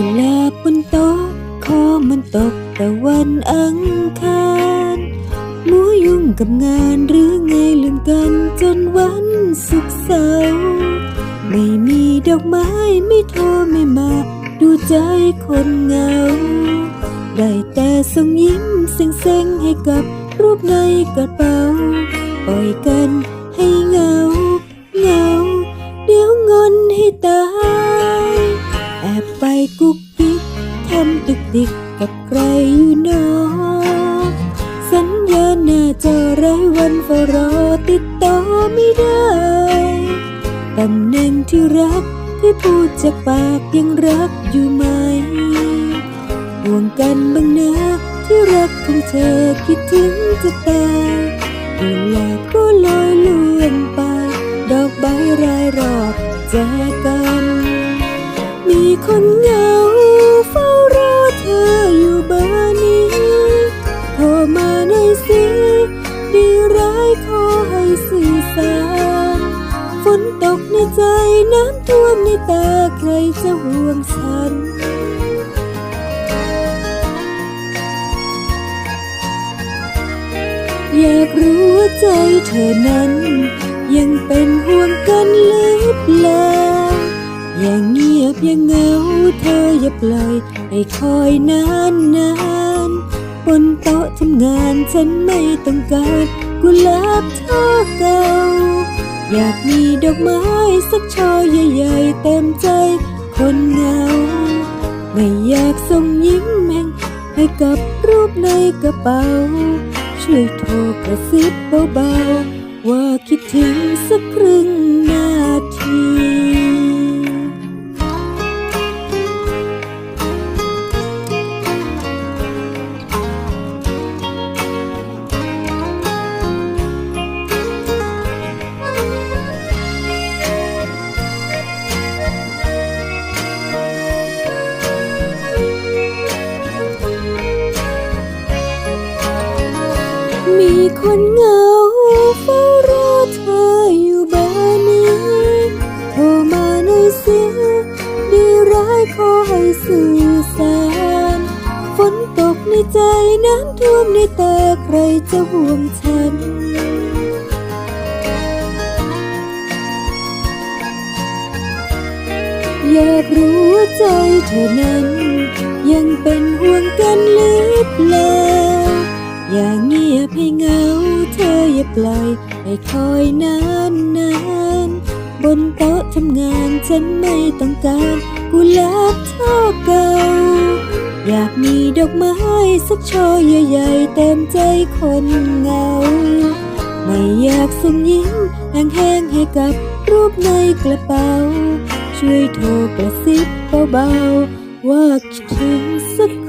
กุหลาบบนโต๊ะคอมันตกแต่วันอังคารหมูยุ่งกับงานหรือไงลืมกันจนวันศุกเสาร์ไม่มีดอกไม้ไม่โทรไม่มา ดูใจคนเหงา ได้แต่ส่งยิ้มเซ็งๆให้กับรูปในกระเป๋าปล่อยกัน ตุกติกกับใครอยู่หนอสัญญาณหน้าจอไร้วันเฝ้ารอติดต่อไม่ได้ตำแหน่งที่รักที่พูดจากปากยังรักอยู่ไหมห่วงกันบ้างนะที่รักของเธอคิดถึงจะตายเวลาก็ำท่วมในตาใครจะห่วงฉันอยากรู้ว่าใจเธอนั้น ยังเป็นห่วงกันหรือเปล่าอย่างเงียบอย่างเงาเธออย่าปล่อยให้คอยนานนานบนโต๊ะทำงานฉันไม่ต้องการกุหลาบเท่าเก่า อยากมีดอกไม้สักช่อใหญ่ๆเต็มใจคนเหงา ไม่อยากส่งยิ้มแม่งให้กับรูปในกระเป๋า ช่วยโทรกระซิบเบาๆ ว่าคิดถึงสักครึ่งนาที มีคนเหงาเฝ้ารอเธออยู่บ้านนี้โทรมาหน่อยสิดีร้ายขอให้สื่อสารฝนตกในใจน้ำท่วมในตาใครจะห่วงฉันอยากรู้ว่าใจเธอนั้น ยังเป็นห่วงกันหรือเปล่า อย่าเงียบให้เหงาเธออย่าปล่อยให้คอยนานนานบนโต๊ะทำงานฉันไม่ต้องการกุหลาบเท่าเก่า อยากมีดอกไม้สักช่อใหญ่ๆเต็มใจคนเหงา ไม่อยากส่งยิ้มแห้งๆให้กับรูปในกระเป๋า ช่วยโทรกระซิบเบาๆว่าคิดถึงสัก